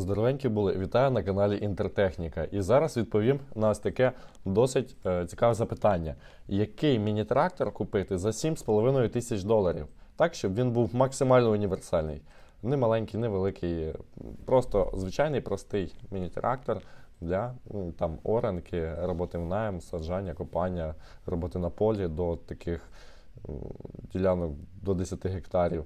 Здоровенькі були, вітаю на каналі Інтертехніка. І зараз відповім на ось таке досить е, цікаве запитання: який міні-трактор купити за 7,5 тисяч доларів, так щоб він був максимально універсальний. Не маленький, не великий, просто звичайний простий міні-трактор для м, там оранки, роботи в найм, саджання, копання, роботи на полі до таких ділянок до 10 гектарів.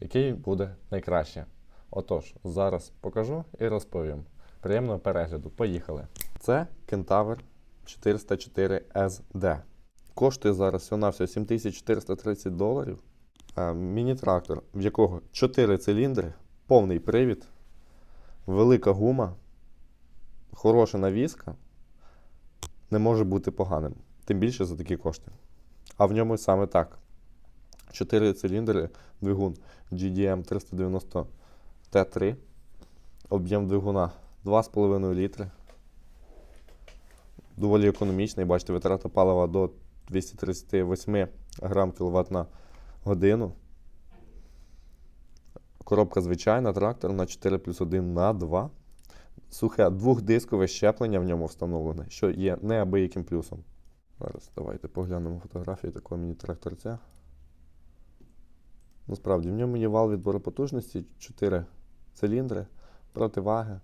Який буде найкраще? Отож, зараз покажу і розповім. Приємного перегляду. Поїхали. Це Кентавр 404 SD. Коштує зараз всього-навсього 7430 доларів. Міні-трактор, в якого 4 циліндри, повний привід, велика гума, хороша навіска, не може бути поганим. Тим більше за такі кошти. А в ньому саме так. 4 циліндри, двигун GDM 390 Т3. Об'єм двигуна 2,5 літри. Доволі економічний. Бачите, витрата палива до 238 грам кВт на годину. Коробка звичайна, трактор на 4 плюс 1 на 2. Сухе двохдискове щеплення в ньому встановлене, що є неабияким плюсом. Зараз давайте поглянемо фотографії такого міні-тракторця. Насправді, в ньому є вал відбору потужності, 4 циліндри, противаги,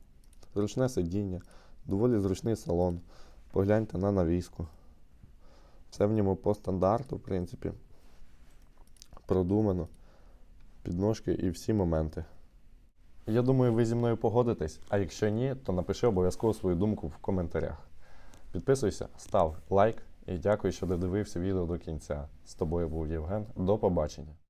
зручне сидіння, доволі зручний салон. Погляньте на навіску. Все в ньому по стандарту, в принципі, продумано. Підножки і всі моменти. Я думаю, ви зі мною погодитесь, а якщо ні, то напиши обов'язково свою думку в коментарях. Підписуйся, став лайк і дякую, що додивився відео до кінця. З тобою був Євген. До побачення.